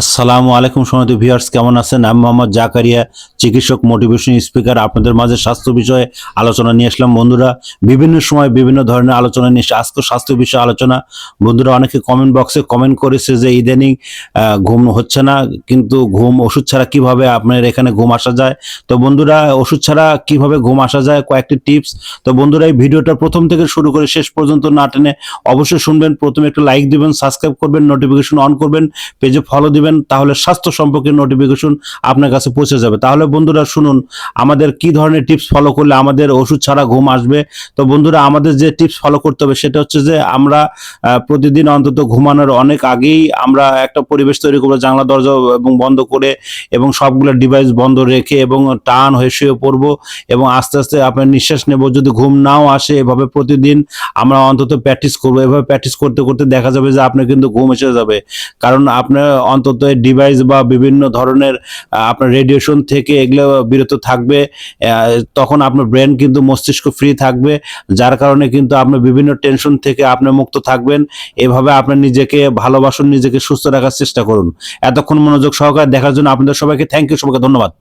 আসসালামু আলাইকুম সমিত ভিউয়ার্স, কেমন আছেন? আমি মোহাম্মদ জাকারিয়া, চিকিৎসক মোটিভেশন স্পিকার আপনাদের মাঝে স্বাস্থ্য বিষয়ে আলোচনা নিয়ে আসলাম। বন্ধুরা, বিভিন্ন সময় বিভিন্ন ধরনের আলোচনা নিয়ে আজকে স্বাস্থ্য বিষয়ে আলোচনা। বন্ধুরা, অনেকে কমেন্ট বক্সে কমেন্ট করেছে যে, ইদানিং ঘুম হচ্ছে না, কিন্তু ঘুম ওষুধ ছাড়া কীভাবে আপনার এখানে ঘুম আসা যায়? তো বন্ধুরা, ওষুধ ছাড়া কীভাবে ঘুম আসা যায়? কয়েকটি টিপস তো বন্ধুরা, এই ভিডিওটা প্রথম থেকে শুরু করে শেষ পর্যন্ত না টেনে অবশ্যই শুনবেন। প্রথমে একটু লাইক দিবেন সাবস্ক্রাইব করবেন নোটিফিকেশন অন করবেন পেজে ফলো দিবেন। তাহলে স্বাস্থ্য সম্পর্কে নোটিফিকেশন আপনার কাছে পৌঁছে যাবে। তাহলে বন্ধুরা শুনুন, আমাদের কি ধরনের টিপস ফলো করলে আমাদের ওষুধ ছাড়া ঘুম আসবে? তো বন্ধুরা, আমাদের যে টিপস ফলো করতে হবে, সেটা হচ্ছে যে আমরা প্রতিদিন অন্তত ঘুমানোর অনেক আগেই আমরা একটা পরিবেশ তৈরি করব, জানলা, দরজা এবং বন্ধ করে এবং সবগুলো ডিভাইস বন্ধ রেখে এবং টান হয়ে শুয়ে পড়ব এবং আস্তে আস্তে আপনার নিঃশ্বাস নেব। যদি ঘুম নাও আসে, এভাবে প্রতিদিন আমরা অন্তত প্র্যাকটিস করব। এভাবে প্র্যাকটিস করতে করতে দেখা যাবে যে আপনার কিন্তু ঘুম এসে যাবে। কারণ আপনার অন্তত ডিভাইস বা বিভিন্ন ধরনের আপনার রেডিয়েশন থেকে এগুলো বিরত থাকবে তখন আপনার ব্রেন কিন্তু মস্তিষ্ক ফ্রি থাকবে, যার কারণে কিন্তু আপনি বিভিন্ন টেনশন থেকে আপনি মুক্ত থাকবেন। এভাবে আপনার নিজেকে ভালোবাসুন, নিজেকে সুস্থ রাখার চেষ্টা করুন। এতক্ষণ মনোযোগ সহকারে দেখার জন্য আপনাদের সবাইকে থ্যাংক ইউ সবাইকে ধন্যবাদ।